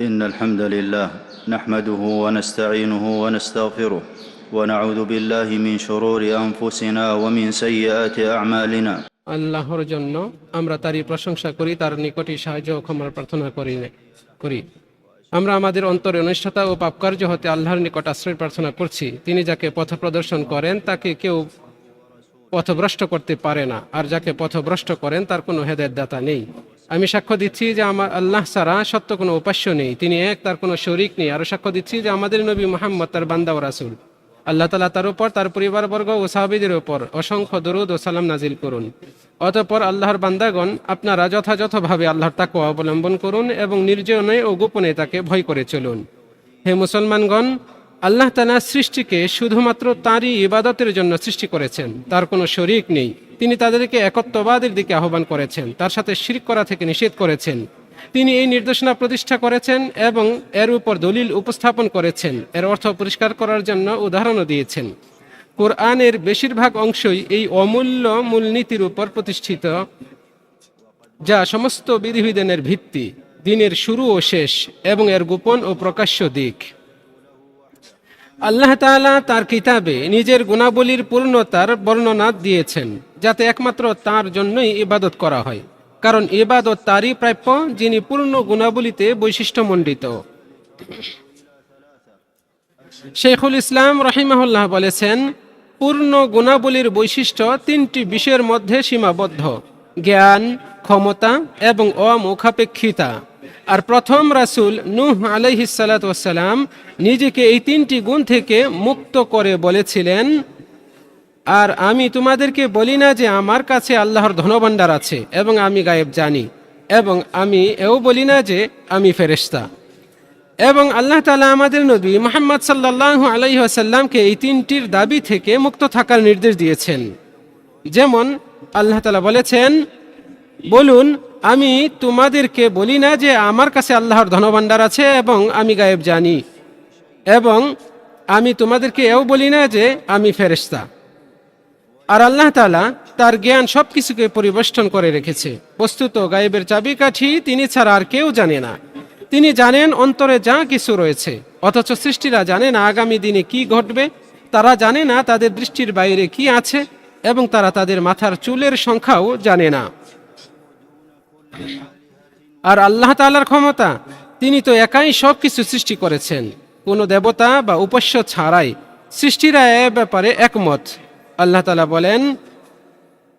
ان الحمد لله نحمده ونستعينه ونستغفره ونعوذ بالله من شرور انفسنا ومن سيئات اعمالنا আল্লাহর জন্য আমরা তারই প্রশংসা করি তার নিকটই সাহায্য ও ক্ষমার প্রার্থনা করি করি আমরা আমাদের অন্তরে অনিষ্টতা ও পাপকার্য হতে আল্লাহর নিকট আশ্রয় প্রার্থনা করছি তিনি যাকে পথ প্রদর্শন করেন তাকে কেউ পথভ্রষ্ট করতে পারে না আর যাকে পথভ্রষ্ট করেন তার কোনো হেদায়ত দাতা নেই আমি সাক্ষ্য দিচ্ছি যে আমার আল্লাহ সারা সত্য কোনো উপাস্য নেই। তিনি এক, তার কোনো শরিক নেই। আরও সাক্ষ্য দিচ্ছি যে আমাদের নবী মোহাম্মদ তার বান্দা ও রাসুল। আল্লাহ তালা তার উপর, তার পরিবারবর্গ ও সাহাবিদের উপর অসংখ্য দরুদ ও সালাম নাজিল করুন। অতঃপর আল্লাহর বান্দাগণ আপনারা যথাযথভাবে আল্লাহর তাকে অবলম্বন করুন এবং নির্জনে ও গোপনে তাকে ভয় করে চলুন। হে মুসলমানগণ, আল্লাহ তালা সৃষ্টিকে শুধুমাত্র তাঁরই ইবাদতের জন্য সৃষ্টি করেছেন। তার কোনো শরিক নেই। তিনি তাদেরকে একত্ববাদের দিকে আহ্বান করেছেন, তার সাথে শির করা থেকে নিষেধ করেছেন। তিনি এই নির্দেশনা প্রতিষ্ঠা করেছেন এবং এর উপর দলিল উপস্থাপন করেছেন। এর অর্থ পরিষ্কার করার জন্য উদাহরণও দিয়েছেন। কোরআনের বেশিরভাগ অংশই এই অমূল্য মূলনীতির উপর প্রতিষ্ঠিত, যা সমস্ত বিধিবিধানের ভিত্তি, দিনের শুরু ও শেষ, এবং এর গোপন ও প্রকাশ্য দিক। আল্লাহ তাআলা তার কিতাবে নিজের গুণাবলীর পূর্ণতার বর্ণনা দিয়েছেন, যাতে একমাত্র তার জন্যই ইবাদত করা হয়। কারণ ইবাদত তারই প্রাপ্য, যিনি পূর্ণ গুণাবলীতে বৈশিষ্ট্যমণ্ডিত। শেখুল ইসলাম রহিমাহুল্লাহ বলেছেন, পূর্ণ গুণাবলীর বৈশিষ্ট্য তিনটি বিষয়ের মধ্যে সীমাবদ্ধ। জ্ঞান, ক্ষমতা এবং অমুখাপেক্ষিতা। আর প্রথম রাসূল নূহ আলাইহিসালাতাম নিজেকে এই তিনটি গুণ থেকে মুক্ত করে বলেছিলেন, আর আমি তোমাদেরকে বলি না যে আমার কাছে আল্লাহর ধনভাণ্ডার আছে এবং আমি গায়েব জানি, এবং আমি এও বলি না যে আমি ফেরেশতা। এবং আল্লাহ তালা আমাদের নবী মোহাম্মদ সাল্লাহ আলাইসাল্লামকে এই তিনটির দাবি থেকে মুক্ত থাকার নির্দেশ দিয়েছেন। যেমন আল্লাহ তালা বলেছেন বলুন, আমি তোমাদেরকে বলি না যে আমার কাছে আল্লাহর ধনভাণ্ডার আছে এবং আমি গায়েব জানি, এবং আমি তোমাদেরকে এও বলি না যে আমি ফেরেশতা। আর আল্লাহ তালা তার জ্ঞান সব কিছুকে পরিবেষ্টন করে রেখেছে। বস্তুত গায়েবের চাবিকাঠি তিনি ছাড়া আর কেউ জানে না। তিনি জানেন অন্তরে যা কিছু রয়েছে, অথচ সৃষ্টিরা জানে না আগামী দিনে কি ঘটবে, তারা জানে না তাদের দৃষ্টির বাইরে কি আছে, এবং তারা তাদের মাথার চুলের সংখ্যাও জানে না। আর আল্লাহ তাআলার ক্ষমতা, তিনি তো একাই সব কিছু সৃষ্টি করেছেন। কোনো দেবতা বা উপাস্য ছাড়াই সৃষ্টিরা এ ব্যাপারে একমত। আল্লাহ তালা বলেন,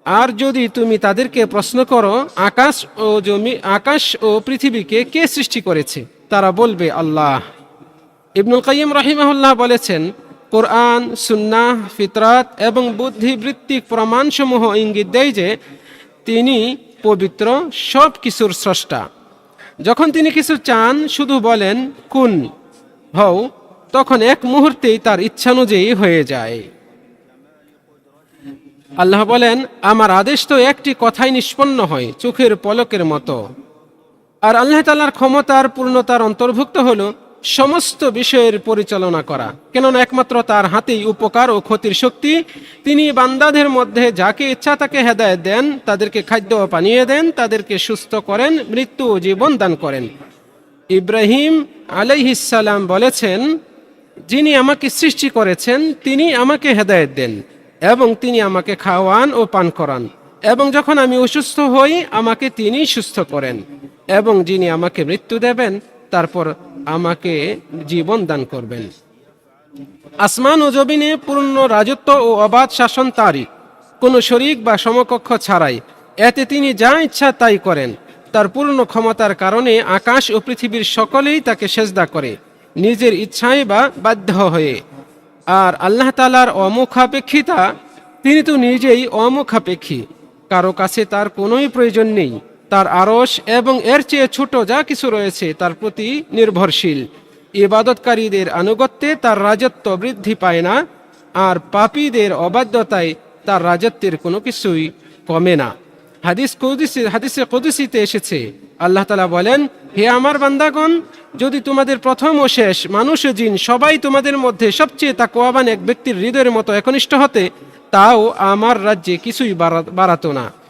আর যদি তুমি তাদেরকে প্রশ্ন করো, আকাশ ও জমি, আকাশ ও পৃথিবীকে কে সৃষ্টি করেছে, তারা বলবে আল্লাহ। ইবনুল কাইম রহিমাহুল্লাহ বলেছেন, কোরআন, সুন্নাহ, ফিতরাত এবং বুদ্ধিবৃত্তিক প্রমাণসমূহ ইঙ্গিত দেয় যে, তিনি পবিত্র সব কিছুর স্রষ্টা। যখন তিনি কিছু চান, শুধু বলেন, কুন, হও, তখন এক মুহূর্তেই তার ইচ্ছানুযায়ী হয়ে যায়। আল্লাহ বলেন, আমার আদেশ তো একটি কথাই নিষ্পন্ন হয়, চোখের পলকের মতো। আর আল্লাহ তালার ক্ষমতার পূর্ণতার অন্তর্ভুক্ত হল সমস্ত বিষয়ের পরিচালনা করা। কেননা একমাত্র তার হাতেই উপকার ও ক্ষতির শক্তি। তিনি বান্দাদের মধ্যে যাকে ইচ্ছা তাকে হেদায়ত দেন, তাদেরকে খাদ্য পানীয় দেন, তাদেরকে সুস্থ করেন, মৃত্যু ও জীবন দান করেন। ইব্রাহিম আলাইহিসাল্লাম বলেছেন, যিনি আমাকে সৃষ্টি করেছেন, তিনি আমাকে হেদায়ত দেন এবং তিনি আমাকে খাওয়ান ও পান করান। এবং যখন আমি অসুস্থ হই, আমাকে তিনি সুস্থ করেন এবং যিনি আমাকে মৃত্যু দেবেন তারপর আমাকে জীবন দান করবেন। আসমান ও জমিনে পূর্ণ রাজত্ব ও অবাধ শাসন তারই। কোনো শরিক বা সমকক্ষ ছাড়াই। এতে তিনি যা ইচ্ছা তাই করেন। তার পূর্ণ ক্ষমতার কারণে আকাশ ও পৃথিবীর সকলেই তাকে সেজদা করে। নিজের ইচ্ছায় বা বাধ্য হয়ে। আর আল্লাহ তালার অমুখাপেক্ষিতা, তিনি তো নিজেই অমুখাপেক্ষী। কারও কাছে তার কোনোই প্রয়োজন নেই। তার আরস এবং এর চেয়ে ছোট যা কিছু রয়েছে তার প্রতি নির্ভরশীল। ইবাদতকারীদের আনুগত্যে তার রাজত্ব বৃদ্ধি পায় না, আর পাপীদের অবাধ্যতায় তার রাজত্বের কোনো কিছুই কমে না। হাদিস কৌদিসি, হাদিসে কদুসিতে এসেছে। আল্লাহ তালা বলেন, হে আমার বান্দাগণ, যদি তোমাদের প্রথম ও শেষ মানুষ জিন সবাই তোমাদের মধ্যে সবচেয়ে তাকওয়াবান এক ব্যক্তির হৃদয়ের মতো একনিষ্ঠ হতে, তাও আমার রাজ্যে কিছুই বাড়া- বাড়াতো না।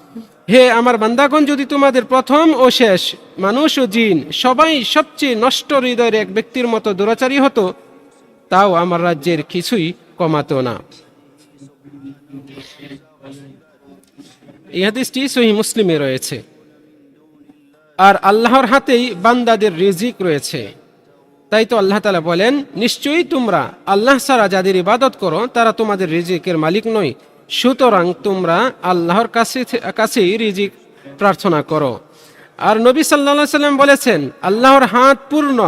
হে আমার বান্দাগণ, যদি তোমাদের প্রথম ও শেষ মানুষ ও জিন সবাই সবচেয়ে নষ্ট হৃদয়ের এক ব্যক্তির মতো দুরাচারী হতো, তাও আমার রাজ্যের কিছুই কমাতো না। এই হাদিসটি সহি মুসলিমে রয়েছে। আর আল্লাহর হাতেই বান্দাদের রিজিক রয়েছে। তাই তো আল্লাহ তালা বলেন, নিশ্চয়ই তোমরা আল্লাহ ছাড়া যাদের ইবাদত করো, তারা তোমাদের রিজিকের মালিক নয়। সুতরাং তোমরা আল্লাহর কাছে কাছেই রিজিক প্রার্থনা করো। আর নবী সাল্লা সাল্লাম বলেছেন, আল্লাহর হাত পূর্ণ,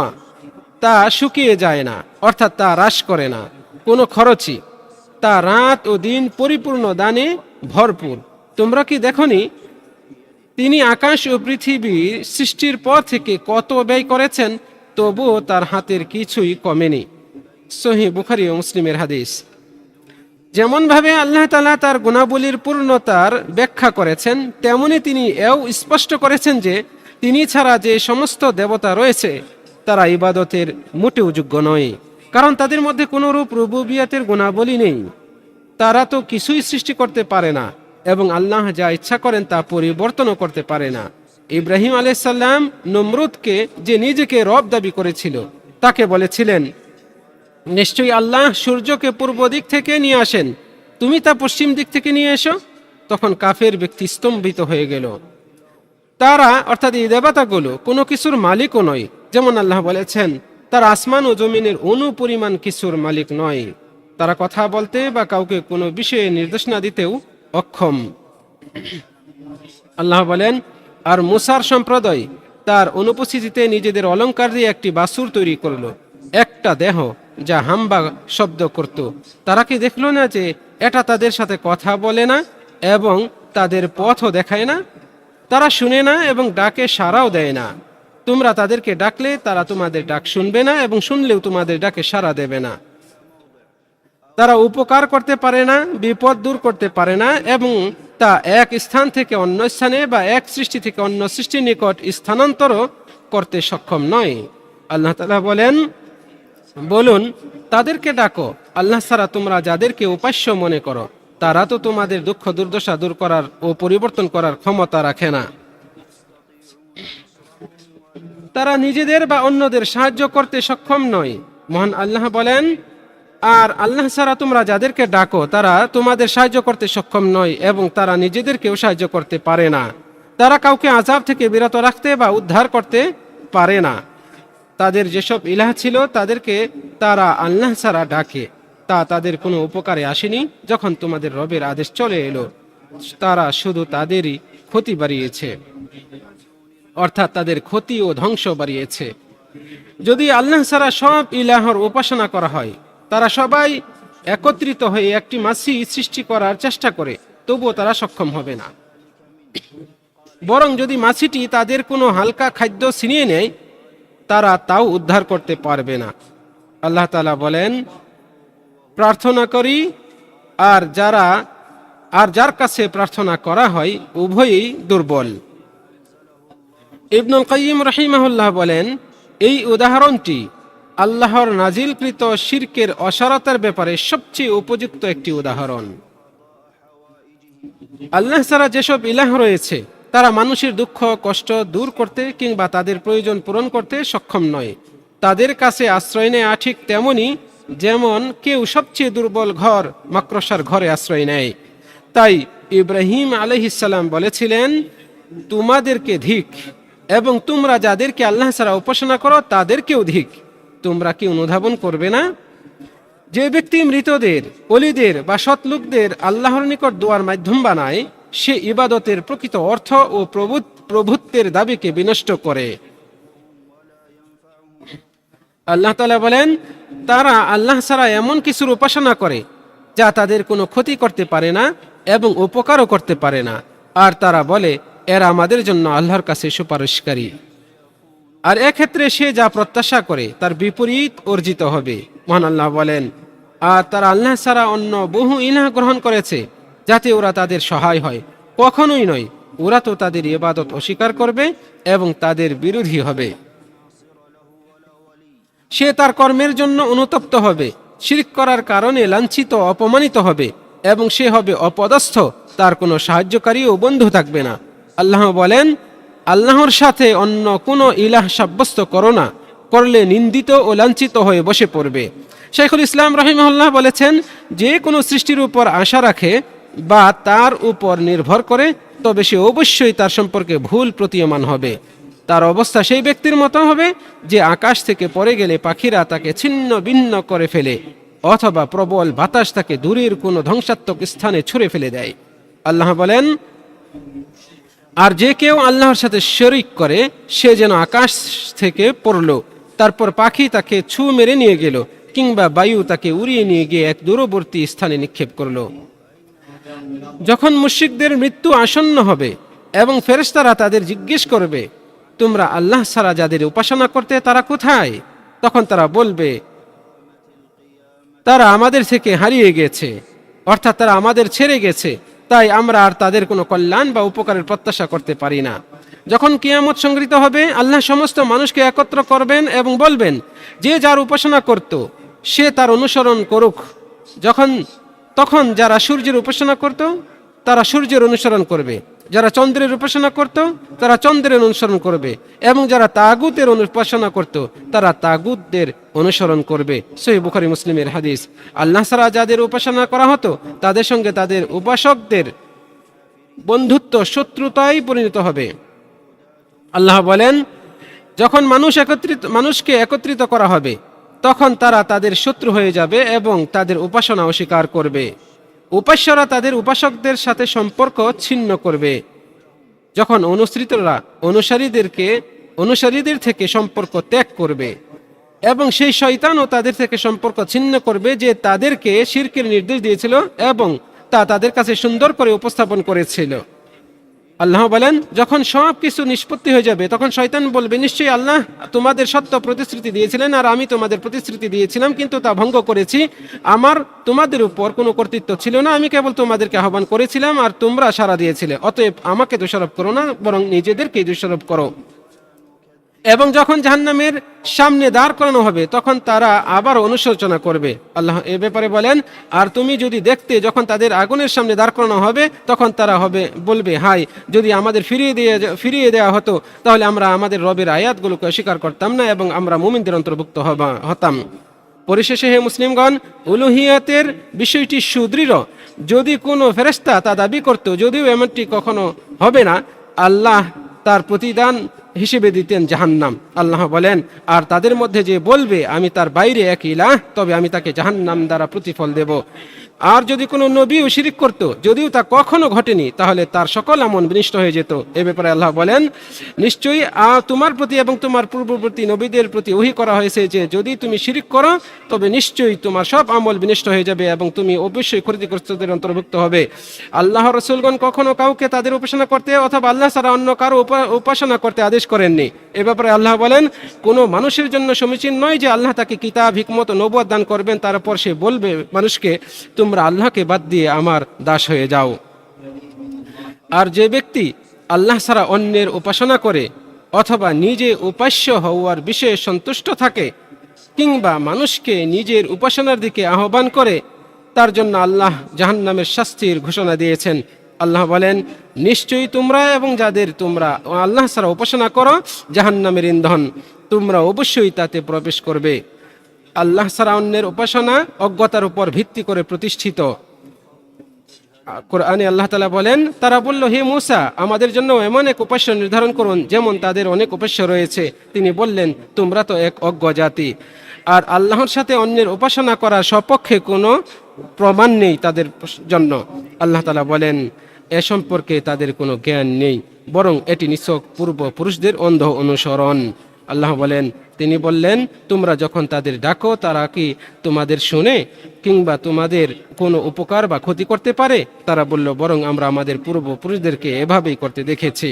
তা শুকিয়ে যায় না, অর্থাৎ তা হ্রাস করে না। কোনো খরচই। তা রাত ও দিন পরিপূর্ণ দানে ভরপুর। তোমরা কি দেখনি, তিনি আকাশ ও পৃথিবীর সৃষ্টির পর থেকে কত ব্যয় করেছেন, তবুও তার হাতের কিছুই কমেনি। সহি বুখারি ও মুসলিমের হাদিস। যেমনভাবে আল্লাহ তালা তার গুণাবলীর পূর্ণতার ব্যাখ্যা করেছেন, তেমনি তিনি এও স্পষ্ট করেছেন যে তিনি ছাড়া যে সমস্ত দেবতা রয়েছে, তারা ইবাদতের মোটেও যোগ্য নয়। কারণ তাদের মধ্যে কোনো রূপ রুবুবিয়াতের গুণাবলী নেই। তারা তো কিছুই সৃষ্টি করতে পারে না এবং আল্লাহ যা ইচ্ছা করেন তা পরিবর্তনও করতে পারে না। ইব্রাহিম আলাইসাল্লাম নমরুদকে যে নিজেকে রব দাবি করেছিল, তাকে বলেছিলেন নিশ্চয়ই আল্লাহ সূর্যকে পূর্ব দিক থেকে নিয়ে আসেন। তুমি তা পশ্চিম দিক থেকে নিয়ে এসো। তখন কাফের ব্যক্তি স্তম্ভিত হয়ে গেল। তারা, অর্থাৎ এই দেবতাগুলো, কোনো কিছুর মালিকও নয়। যেমন আল্লাহ বলেছেন, তার আসমান ও জমিনের অনুপরিমাণ কিছুর মালিক নয়। তারা কথা বলতে বা কাউকে কোনো বিষয়ে নির্দেশনা দিতেও অক্ষম। আল্লাহ বলেন, আর মুসার সম্প্রদায় তার অনুপস্থিতিতে নিজেদের অলংকার দিয়ে একটি বাসুর তৈরি করল। একটা দেহ যা হাম্বা শব্দ করত। তারা কি দেখল না যে এটা তাদের সাথে কথা বলে না এবং তাদের পথও দেখায় না? তারা শুনে না এবং ডাকে সাড়াও দেয় না। তোমরা তাদেরকে ডাকলে তারা তোমাদের ডাক শুনবে না এবং শুনলেও তোমাদের ডাকে সাড়া দেবে না। তারা উপকার করতে পারে না, বিপদ দূর করতে পারে না এবং তা এক স্থান থেকে অন্য স্থানে বা এক সৃষ্টি থেকে অন্য সৃষ্টির নিকট স্থানান্তর করতে সক্ষম নয়। আল্লাহ বলেন বলুন, তাদেরকে ডাকো। আল্লাহ ছাড়া তোমরা যাদেরকে উপাস্য মনে করো, তারা তো তোমাদের দুঃখ দুর্দশা দূর করার ও পরিবর্তন করার ক্ষমতা রাখে না। তারা নিজেদের বা অন্যদের সাহায্য করতে সক্ষম নয়। মহান আল্লাহ বলেন, আর আল্লাহ ছাড়া তোমরা যাদেরকে ডাকো, তারা তোমাদের সাহায্য করতে সক্ষম নয় এবং তারা নিজেদেরকেও সাহায্য করতে পারে না। তারা কাউকে আজাব থেকে বিরত রাখতে বা উদ্ধার করতে পারে না। তাদের যেসব ইলাহ ছিল তাদেরকে তারা আল্লাহ ছাড়া ডাকে। তা তাদের কোনো উপকারে আসেনি যখন তোমাদের রবের আদেশ চলে এলো। তারা শুধু তাদেরই ক্ষতি বাড়িয়েছে। অর্থাৎ তাদের ক্ষতি ও ধ্বংস বাড়িয়েছে। যদি আল্লাহ ছাড়া সব ইলাহর উপাসনা করা হয়, তারা সবাই একত্রিত হয়ে একটি মাসি সৃষ্টি করার চেষ্টা করে, তবুও তারা সক্ষম হবে না। বরং যদি মাছিটি তাদের কোনো হালকা খাদ্য ছিনিয়ে নেয় তারা তাও উদ্ধার করতে পারবে না। আল্লাহ তালা বলেন, প্রার্থনা করি, আর যারা, আর যার কাছে প্রার্থনা করা হয়, উভয়ই দুর্বল। ইবনুল কাইম রহিমাহুল্লাহ বলেন, এই উদাহরণটি আল্লাহর নাজিলকৃত শির্কের অসারতার ব্যাপারে সবচেয়ে উপযুক্ত একটি উদাহরণ। আল্লাহ ছাড়া যেসব ইলাহ রয়েছে তারা মানুষের দুঃখ, কষ্ট দূর করতে কিংবা তাদের প্রয়োজন পূরণ করতে সক্ষম নয়। তাদের কাছে আশ্রয় নেয়া ঠিক তেমনি যেমন কেউ সবচেয়ে দুর্বল ঘর মাক্রসার ঘরে আশ্রয় নেয়। তাই ইব্রাহিম আলহিসাল্লাম বলেছিলেন, তোমাদেরকে ধিক এবং তোমরা যাদেরকে আল্লাহ ছাড়া উপাসনা করো, তাদেরকেও ধিক। তোমরা কি অনুধাবন করবে না? যে ব্যক্তি মৃতদের, অলিদের বা সৎলোকদের আল্লাহর নিকট দোয়ার মাধ্যম বানায় সে ইবাদতের প্রকৃত অর্থ ও প্রভুত্বের দাবিকে বিনষ্ট করে। আল্লাহ তালা বলেন, তারা আল্লাহ ছাড়া এমন কিছুর উপাসনা করে, যা তাদের কোনো ক্ষতি করতে পারে না এবং উপকারও করতে পারে না। আর তারা বলে, এরা আমাদের জন্য আল্লাহর কাছে সুপারিশকারী। আর এক্ষেত্রে সে যা প্রত্যাশা করে, তার বিপরীত অর্জিত হবে। মহান আল্লাহ বলেন, আর তারা আল্লাহ ছাড়া অন্য বহু ইলাহ গ্রহণ করেছে যাতে ওরা তাদের সহায় হয়। কখনোই নয়, ওরা তো তাদের ইবাদত অস্বীকার করবে এবং তাদের বিরোধী হবে। সে তার কর্মের জন্য অনুতপ্ত হবে, শিরিক করার কারণে লাঞ্ছিত, অপমানিত হবে এবং সে হবে অপদস্থ, তার কোনো সাহায্যকারী ও বন্ধু থাকবে না। আল্লাহ বলেন, আল্লাহর সাথে অন্য কোনো ইলাহ সাব্যস্ত করো না, করলে নিন্দিত ও লাঞ্ছিত হয়ে বসে পড়বে। শেখুল ইসলাম রহিমউল্লাহ বলেছেন, যে কোনো সৃষ্টির উপর আশা রাখে বা তার উপর নির্ভর করে, তবে সে অবশ্যই তার সম্পর্কে ভুল প্রতীয়মান হবে। তার অবস্থা সেই ব্যক্তির মতো হবে যে আকাশ থেকে পড়ে গেলে পাখিরা তাকে ছিন্ন ভিন্ন করে ফেলে, অথবা প্রবল বাতাস তাকে দূরের কোনো ধ্বংসাত্মক স্থানে ছুঁড়ে ফেলে দেয়। আল্লাহ বলেন, আর যে কেউ আল্লাহর সাথে শরিক করে, সে যেন আকাশ থেকে পড়ল, তারপর পাখি তাকে ছু মেরে নিয়ে গেল, কিংবা বায়ু তাকে উড়িয়ে নিয়ে গিয়ে এক দূরবর্তী স্থানে নিক্ষেপ করল। যখন মুশরিকদের মৃত্যু আসন্ন হবে এবং ফেরেশতারা তাদের জিজ্ঞেস করবে, তোমরা আল্লাহ ছাড়া যাদের উপাসনা করতে, তারা কোথায়? তখন তারা বলবে, তারা আমাদের থেকে হারিয়ে গেছে, অর্থাৎ তারা আমাদের ছেড়ে গেছে, তাই আমরা আর তাদের কোনো কল্যাণ বা উপকারের প্রত্যাশা করতে পারি না। যখন কিয়ামত সংগৃহীত হবে, আল্লাহ সমস্ত মানুষকে একত্র করবেন এবং বলবেন, যে যার উপাসনা করত, সে তার অনুসরণ করুক। যখন তখন যারা সূর্যের উপাসনা করত, তারা সূর্যের অনুসরণ করবে। যারা চন্দ্রের উপাসনা করত, তারা চন্দ্রের অনুসরণ করবে। এবং যারা তাগুতের উপাসনা করত, তারা তাগুতদের অনুসরণ করবে। সহি বুখারি মুসলিমের হাদিস। আল্লাহ সারা যাদের উপাসনা করা হতো, তাদের সঙ্গে তাদের উপাসকদের বন্ধুত্ব শত্রুতায় পরিণত হবে। আল্লাহ বলেন, যখন মানুষ একত্রিত, মানুষকে একত্রিত করা হবে তখন তারা তাদের শত্রু হয়ে যাবে এবং তাদের উপাসনা অস্বীকার করবে। উপাস্যরা তাদের উপাসকদের সাথে সম্পর্ক ছিন্ন করবে। যখন অনুসৃতরা অনুসারীদেরকে, অনুসারীদের থেকে সম্পর্ক ত্যাগ করবে এবং সেই শয়তানও তাদের থেকে সম্পর্ক ছিন্ন করবে যে তাদেরকে শিরকের নির্দেশ দিয়েছিল এবং তা তাদের কাছে সুন্দর করে উপস্থাপন করেছিল। আল্লাহ বলেন, যখন সব কিছু নিষ্পত্তি হয়ে যাবে, তখন শয়তান বলবে, নিশ্চয়ই আল্লাহ তোমাদের সত্য প্রতিশ্রুতি দিয়েছিলেন আর আমি তোমাদের প্রতিশ্রুতি দিয়েছিলাম, কিন্তু তা ভঙ্গ করেছি। আমার, তোমাদের উপর কোনো কর্তৃত্ব ছিল না, আমি কেবল তোমাদেরকে আহ্বান করেছিলাম আর তোমরা সারা দিয়েছিলে। অতএব আমাকে দোষারোপ করো না, বরং নিজেদেরকেই দোষারোপ করো। এবং যখন জাহান্নামের সামনে দাঁড় করানো হবে, তখন তারা আবার অনুশোচনা করবে। আল্লাহ এ ব্যাপারে বলেন, আর তুমি যদি দেখতে যখন তাদের আগুনের সামনে দাঁড় করানো হবে, তখন তারা হবে, বলবে হাই যদি আমাদের ফিরিয়ে দিয়ে ফিরিয়ে দেওয়া হতো, তাহলে আমরা আমাদের রবের আয়াতগুলোকে অস্বীকার করতাম না এবং আমরা মুমিনদের অন্তর্ভুক্ত হবা, হতাম। পরিশেষে, হে মুসলিমগণ, উলুহিয়াতের বিষয়টি সুদৃঢ়। যদি কোনো ফেরেস্তা তা দাবি করত, যদিও এমনটি কখনো হবে না, আল্লাহ তার প্রতিদান হিসেবে দিতেন জাহান্নাম। আল্লাহ বলেন, আর তাদের মধ্যে যে বলবে, আমি তার বাইরে এক ইলাহ, তবে আমি তাকে জাহান্নাম দ্বারা প্রতিফল দেব। আর যদি কোনো নবীও শিরিক করত, যদিও তা কখনো ঘটেনি, তাহলে তার সকল আমন বিনিষ্ট হয়ে যেত। এ ব্যাপারে আল্লাহ বলেন, নিশ্চয়ই তোমার প্রতি এবং তোমার পূর্ববর্তী নবীদের প্রতি ওহি করা হয়েছে যে, যদি তুমি শিরিক করো, তবে নিশ্চয়ই তোমার সব আমল বিনিষ্ট হয়ে যাবে এবং তুমি অবশ্যই ক্ষতিগ্রস্তদের অন্তর্ভুক্ত হবে। আল্লাহ রসুলগণ কখনো কাউকে তাদের উপাসনা করতে অথবা আল্লাহ ছাড়া অন্য কারও উপা- উপাসনা করতে আদেশ করেননি। এ ব্যাপারে আল্লাহ বলেন, কোনো মানুষের জন্য সমীচীন নয় যে আল্লাহ তাকে কিতাব, হিকমত ও দান করবেন, তারপর সে বলবে মানুষকে, তোমরা আল্লাহকে বাদ দিয়ে আমার দাস হয়ে যাও। আর যে ব্যক্তি আল্লাহ ছাড়া অন্যের উপাসনা করে, অথবা নিজে উপাস্য হওয়ার বিষয়ে সন্তুষ্ট থাকে, কিংবা মানুষকে নিজের উপাসনার দিকে আহ্বান করে, তার জন্য আল্লাহ জাহান্নামের শাস্তির ঘোষণা দিয়েছেন। আল্লাহ বলেন, নিশ্চয়ই তোমরা এবং যাদের তোমরা আল্লাহ ছাড়া উপাসনা করো, জাহান্নামের ইন্ধন তোমরা অবশ্যই তাতে প্রবেশ করবে। আল্লাহ ছাড়া অন্যের উপাসনা অজ্ঞতার উপর ভিত্তি করে প্রতিষ্ঠিত। কোরআনে আল্লাহ তালা বলেন, তারা বলল, হে মুসা, আমাদের জন্য এমন এক উপাস্য নির্ধারণ করুন, যেমন তাদের অনেক উপাস্য রয়েছে। তিনি বললেন, তোমরা তো এক অজ্ঞ জাতি। আর আল্লাহর সাথে অন্যের উপাসনা করার সপক্ষে কোনো প্রমাণ নেই তাদের জন্য। আল্লাহ তালা বলেন এ সম্পর্কে তাদের কোনো জ্ঞান নেই, বরং এটি নিছক পূর্বপুরুষদের অন্ধ অনুসরণ। আল্লাহ বলেন, তিনি বললেন, তোমরা যখন তাদের ডাকো, তারা কি তোমাদের শুনে? কিংবা তোমাদের কোনো উপকার বা ক্ষতি করতে পারে? তারা বলল, বরং আমরা আমাদের পূর্বপুরুষদেরকে এভাবেই করতে দেখেছি।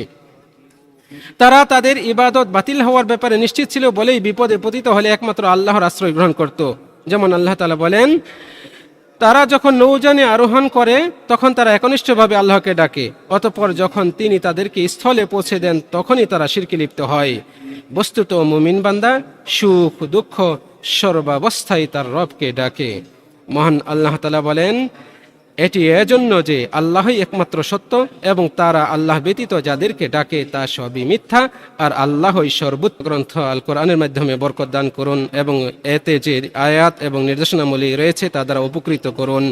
তারা তাদের ইবাদত বাতিল হওয়ার ব্যাপারে নিশ্চিত ছিল বলেই বিপদে পতিত হলে একমাত্র আল্লাহর আশ্রয় গ্রহণ করত। যেমন আল্লাহ তালা বলেন তারা যখন নৌজানে আরোহণ করে, তখন তারা একনিষ্ঠভাবে আল্লাহকে ডাকে। অতপর যখন তিনি তাদেরকে স্থলে পৌঁছে দেন, তখনই তারা শিরকে লিপ্ত হয়। বস্তুত মুমিন বান্দা, সুখ, দুঃখ সর্বাবস্থায় তার রবকে ডাকে। মহান আল্লাহ তালা বলেন এটি এজন্য যে আল্লাহই একমাত্র সত্য এবং তারা আল্লাহ ব্যতীত যাদেরকে ডাকে তা সবই মিথ্যা, আর আল্লাহই সর্বোচ্চ গ্রন্থ আল কোরআনের মাধ্যমে বরকত দান করুন এবং এতে যে আয়াত এবং নির্দেশনামূলী রয়েছে তা দ্বারা উপকৃত করুন।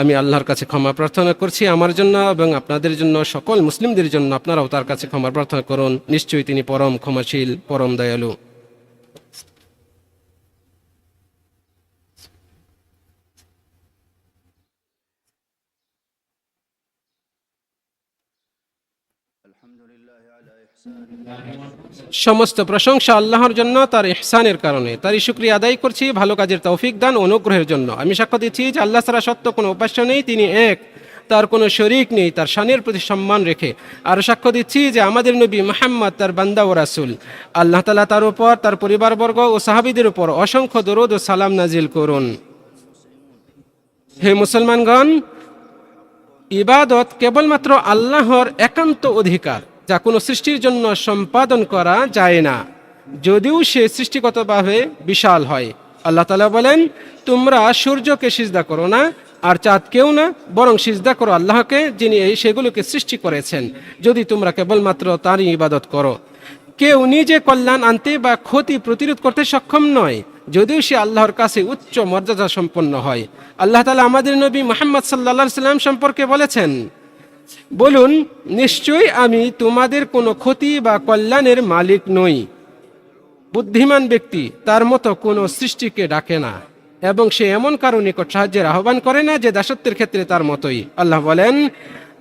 আমি আল্লাহর কাছে ক্ষমা প্রার্থনা করছি আমার জন্য এবং আপনাদের জন্য, সকল মুসলিমদের জন্য আপনারাও তার কাছে ক্ষমা প্রার্থনা করুন। নিশ্চয়ই তিনি পরম ক্ষমাশীল, পরম দয়ালু। সমস্ত প্রশংসা আল্লাহর জন্য, তার ইহসানের কারণে। তারই শুক্রিয়া আদায় করছি, ভালো কাজের তৌফিক দান অনুগ্রহের জন্য। আমি সাক্ষ্য দিচ্ছি যে আল্লাহ ছাড়া সত্য কোনো উপাস্য নেই, তিনি এক। তার কোনো শরিক নেই, তার শানের প্রতি সম্মান রেখে। আর সাক্ষ্য দিচ্ছি যে আমাদের নবী মাহাম্মদ, তার বান্দা ও রাসুল। আল্লাহ তালা তার উপর, তার পরিবারবর্গ ও সাহাবিদের উপর অসংখ্য দরুদ ও সালাম নাজিল করুন। হে মুসলমানগণ, ইবাদত কেবলমাত্র আল্লাহর একান্ত অধিকার। যা কোনো সৃষ্টির জন্য সম্পাদন করা যায় না। যদিও সে সৃষ্টিগতভাবে বিশাল হয়। আল্লাহ তালা বলেন, তোমরা সূর্যকে সিজদা করো না, আর চাঁদকেও না, বরং সিজদা করো আল্লাহকে, যিনি এই সেগুলোকে সৃষ্টি করেছেন। যদি তোমরা কেবলমাত্র তারই ইবাদত করো। কেউ নিজে কল্যাণ আনতে বা ক্ষতি প্রতিরোধ করতে সক্ষম নয়। যদিও সে আল্লাহর কাছে উচ্চ মর্যাদা সম্পন্ন হয়। আল্লাহ তালা আমাদের নবী মোহাম্মদ সাল্লা সাল্লাম সম্পর্কে বলেছেন বলুন, নিশ্চয়ই আমি তোমাদের কোনো ক্ষতি বা কল্যাণের মালিক নই। বুদ্ধিমান ব্যক্তি তার মতো কোনো সৃষ্টিকে ডাকে না, এবং সে এমন কারও নিকট সাহায্যের আহ্বান করে না যে দাসত্বের ক্ষেত্রে তার মতোই। আল্লাহ বলেন,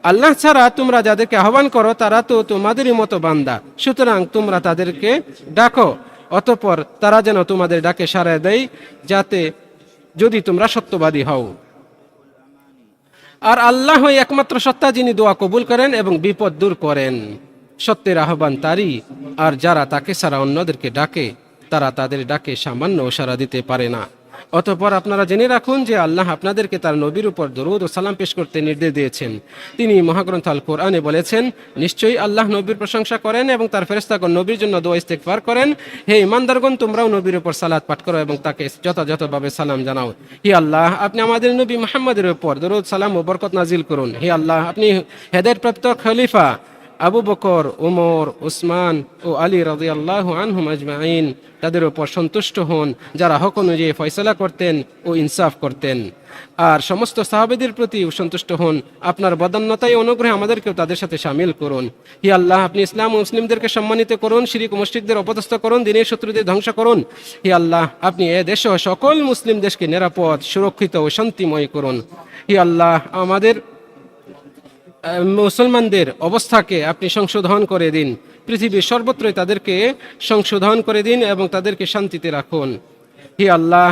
আল্লাহ ছাড়া তোমরা যাদেরকে আহ্বান করো, তারা তো তোমাদেরই মতো বান্দা। সুতরাং তোমরা তাদেরকে ডাকো, অতপর তারা যেন তোমাদের ডাকে সাড়া দেয়, যাতে যদি তোমরা সত্যবাদী হও। আর আল্লাহ একমাত্র সত্তা যিনি দোয়া কবুল করেন এবং বিপদ দূর করেন। সত্যের আহ্বান তারই, আর যারা তাকে সারা অন্যদেরকে ডাকে, তারা তাদের ডাকে সামান্য সারা দিতে পারে না। অতঃপর আপনারা জেনে রাখুন যে আল্লাহ আপনাদেরকে তার নবীর উপর দরুদ ও সালাম পেশ করতে নির্দেশ দিয়েছেন। তিনি মহাগ্রন্থ আল কোরআনে বলেছেন, নিশ্চয়ই আল্লাহ নবীর প্রশংসা করেন এবং তার ফেরেস্তাগণ নবীর জন্য দোয়া ইস্তেকবার করেন। হে ইমানদারগণ, তোমরাও নবীর উপর সালাদ পাঠ করো এবং তাকে যথাযথভাবে সালাম জানাও। হে আল্লাহ, আপনি আমাদের নবী মোহাম্মদের উপর দরুদ, সালাম ও বরকত নাজিল করুন। হে আল্লাহ, আপনি হেদায়তপ্রাপ্ত খলিফা। আবু বকর, উমর, উসমান ও আলী রাজি আল্লাহ আনহুম আজমাইন তাদের উপর সন্তুষ্ট হন, যারা হক অনুযায়ী ফয়সলা করতেন ও ইনসাফ করতেন। আর সমস্ত সাহাবেদের প্রতি সন্তুষ্ট হন, আপনার বদান্যতায় অনুগ্রহে আমাদেরকেও তাদের সাথে সামিল করুন। হি আল্লাহ, আপনি ইসলাম ও মুসলিমদেরকে সম্মানিত করুন, শিরিক মুশরিকদের অপদস্থ করুন, দিনের শত্রুদের ধ্বংস করুন। হি আল্লাহ, আপনি এ দেশ সকল মুসলিম দেশকে নিরাপদ, সুরক্ষিত ও শান্তিময় করুন। হি আল্লাহ, আমাদের মুসলমানদের অবস্থাকে আপনি সংশোধন করে দিন। পৃথিবীর সর্বত্রই তাদেরকে সংশোধন করে দিন এবং তাদেরকে শান্তিতে রাখুন। হি আল্লাহ,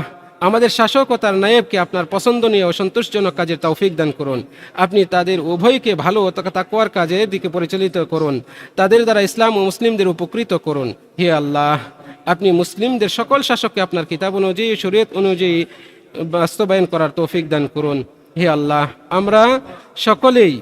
আমাদের শাসক ও তার নায়েবকে আপনার পছন্দনীয় ও সন্তোষজনক কাজের তৌফিক দান করুন। আপনি তাদের উভয়কে ভালো ও তাকুয়ার কাজের দিকে পরিচালিত করুন। তাদের দ্বারা ইসলাম ও মুসলিমদের উপকৃত করুন। হে আল্লাহ, আপনি মুসলিমদের সকল শাসককে আপনার কিতাব অনুযায়ী, শরীয়ত অনুযায়ী বাস্তবায়ন করার তৌফিক দান করুন। হে আল্লাহ, আমরা সকলেই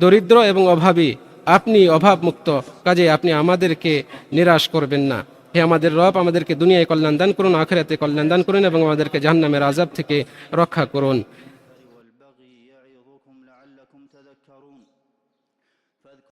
দরিদ্র এবং অভাবী, আপনি অভাবমুক্ত, কাজে আপনি আমাদেরকে নিরাশ করবেন না। হে আমাদের রব, আমাদেরকে দুনিয়ায় কল্যাণ দান করুন, আখেরাতে কল্যাণ দান করুন এবং আমাদেরকে জাহান্নামের আজাব থেকে রক্ষা করুন।